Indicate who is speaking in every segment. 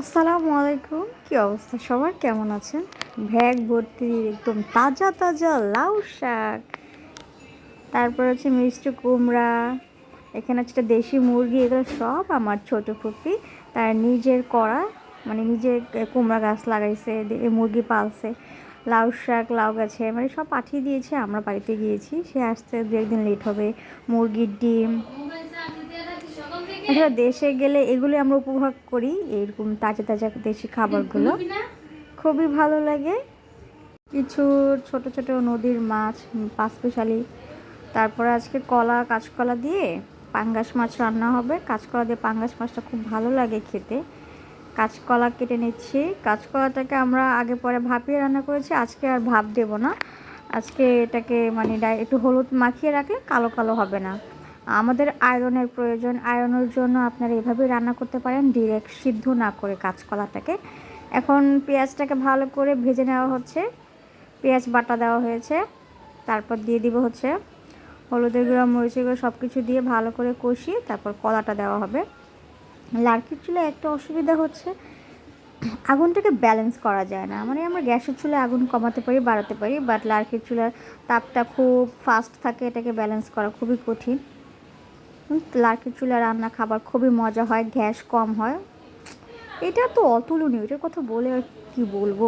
Speaker 1: আসসালামু আলাইকুম। কি অবস্থা? সবার কেমন আছেন? ভ্যাগ, ভর্তি, একদম তাজা তাজা লাউ শাক। তারপর হচ্ছে মিষ্টি কুমড়া। এখানে হচ্ছে দেশি মুরগি, এগুলো সব আমার ছোট ফুপি। তার নিজের করা মানে নিজে কুমড়া গাছ লাগাইছে মুরগি পালছে। লাউ শাক, লাউ গাছে মানে সব পাঠিয়ে দিয়েছে। আমরা বাড়িতে গিয়েছি, সে আসতে দু একদিন লেট হবে। মুরগির ডিম। আসলে দেশে গেলে এগুলি আমরা উপভোগ করি, এরকম তাজা তাজা দেশি খাবারগুলো। খুবই ভালো লাগে। কিছু ছোট ছোট নদীর মাছ পাঁচ স্পেশালি তারপরে আজকে কলা, কাঁচকলা দিয়ে পাঙ্গাস মাছ রান্না হবে। কাঁচকলা দিয়ে পাঙ্গাস মাছটা খুব ভালো লাগে খেতে। কাঁচকলা কেটে নিচ্ছি। কাঁচকলাটাকে আমরা আগে পরে ভাপিয়ে রান্না করেছি, আজকে আর ভাপ দেব না। আজকে এটাকে মানে একটু হলুদ মাখিয়ে রাখলে কালো কালো হবে না। আমাদের আয়রনের প্রয়োজন। আয়রনের জন্য আপনারা এভাবে রান্না করতে পারেন ডিরেক্ট সিদ্ধ না করে কাঁচকলাটাকে। এখন পেঁয়াজটাকে ভালো করে ভেজে নেওয়া হচ্ছে। পেঁয়াজ বাটা দেওয়া হয়েছে। তারপর দিয়ে দিব হচ্ছে হলুদের গুঁড়া, মরিচের গুঁড়ো সব কিছু দিয়ে ভালো করে কষিয়ে তারপর কলাটা দেওয়া হবে। লার্কির চুলে একটা অসুবিধা হচ্ছে, আগুনটাকে ব্যালেন্স করা যায় না। মানে আমরা গ্যাসের চুলে আগুন কমাতে পারি, বাড়াতে পারি বাট লার্কির চুলার তাপটা খুব ফাস্ট থাকে, এটাকে ব্যালেন্স করা খুবই কঠিন। লার্কির চুলা রান্না খাবার খুবই মজা হয়, গ্যাস কম হয়। এটা তো অতুলনীয়, এটার কথা বলে আর কি বলব?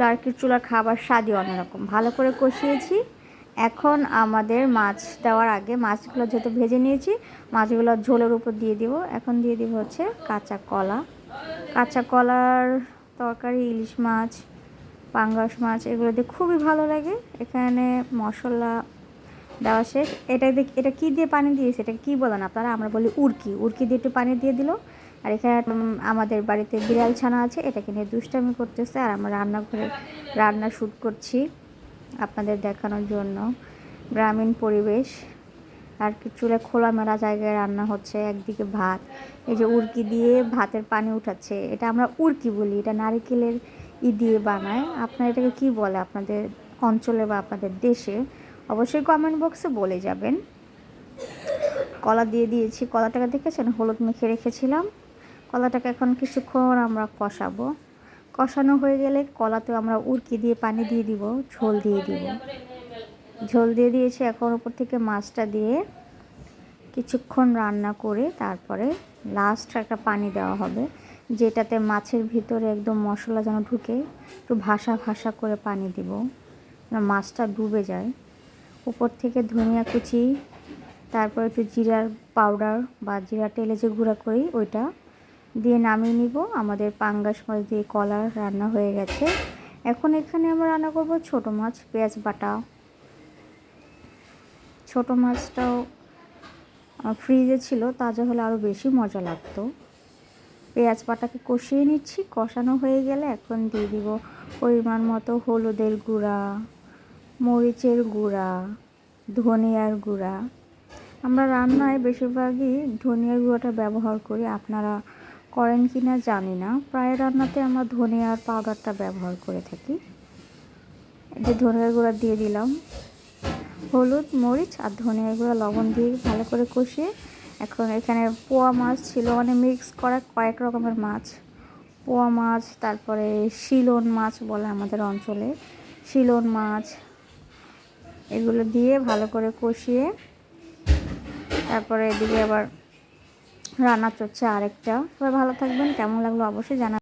Speaker 1: লার্কির চুলার খাবার স্বাদই অন্যরকম। ভালো করে কষিয়েছি। এখন আমাদের মাছ দেওয়ার আগে মাছগুলো যেহেতু ভেজে নিয়েছি, মাছগুলো ঝোলের উপর দিয়ে দিব। এখন দিয়ে দিব হচ্ছে কাঁচা কলা। কাঁচা কলার তরকারি, ইলিশ মাছ, পাঙ্গাস মাছ, এগুলো দিয়ে খুবই ভালো লাগে। এখানে মশলা দেওয়া শেষ এটা দেখ- এটা কি দিয়ে পানি দিয়েছে? এটা কি বলেন আপনারা? আমরা বলি উড়কি। উড়কি দিয়ে একটু পানি দিয়ে দিল। আর এখানে আমাদের বাড়িতে বিড়াল ছানা আছে। এটাকে নিয়ে দুষ্টামি করতেছে আর আমরা রান্নাঘরে রান্না শ্যুট করছি আপনাদের দেখানোর জন্য। গ্রামীণ পরিবেশ। আর কি চুলে খোলামেলা জায়গায় রান্না হচ্ছে, একদিকে ভাত। এই যে উড়কি দিয়ে ভাতের পানি উঠাচ্ছে। এটা আমরা উড়কি বলি। এটা নারিকেলের ই দিয়ে বানায়। আপনারা এটাকে কি বলে? আপনাদের অঞ্চলে বা আপনাদের দেশে? অবশ্যই কমেন্ট বক্সে বলে যাবেন। কলা দিয়ে দিয়েছি, কলাটাকে দেখেছেন? হলুদ মেখে রেখেছিলাম। কলাটাকে এখন কিছুক্ষণ আমরা কষাবো। কষানো হয়ে গেলে কলাতে আমরা উড়কি দিয়ে, পানি দিয়ে দিব, ঝোল দিয়ে দিব। ঝোল দিয়ে দিয়েছি এখন উপর থেকে মাছটা দিয়ে কিছুক্ষণ রান্না করে তারপরে লাস্ট একটা পানি দেওয়া হবে, যেটাতে মাছের ভিতরে একদম মশলা যেন ঢুকে, একটু ভাসা ভাসা করে পানি দিব মাছটা ডুবে যায়। উপর থেকে ধনিয়া কুচি, তারপর একটু জিরার পাউডার বা জিরা তেলে যে গুঁড়া করি ওইটা দিয়ে নামিয়ে নিব। আমাদের পাঙ্গাস মাছ দিয়ে কলার রান্না হয়ে গেছে। এখন এখানে আমরা রান্না করব ছোট মাছ, পেঁয়াজ বাটা। ছোট মাছটাও ফ্রিজে ছিল, তাজা হলে আরও বেশি মজা লাগতো। পেঁয়াজ পাটাকে কষিয়ে নিচ্ছি, কষানো হয়ে গেলে এখন দিয়ে দিব পরিমাণ মতো হলুদের গুঁড়া। মরিচের গুঁড়া, ধনিয়ার গুঁড়া। আমরা রান্নায় বেশিরভাগই ধনিয়ার গুঁড়োটা ব্যবহার করি। আপনারা করেন কি না জানি না। প্রায় রান্নাতে আমরা ধনিয়ার পাউডারটা ব্যবহার করে থাকি। যে ধনিয়ার গুঁড়া দিয়ে দিলাম। হলুদ, মরিচ আর ধনিয়ার গুঁড়া, লবণ দিয়ে ভালো করে কষিয়ে এখন এখানে পোয়া মাছ ছিল। মানে মিক্স করা কয়েক রকমের মাছ। পোয়া মাছ, তারপরে শিলন মাছ বলে আমাদের অঞ্চলে। শিলন মাছ এগুলো দিয়ে ভালো করে কষিয়ে তারপরে এদিকে আবার রান্না চলছে আরেকটা। সবাই ভালো থাকবেন, কেমন লাগল অবশ্যই জানা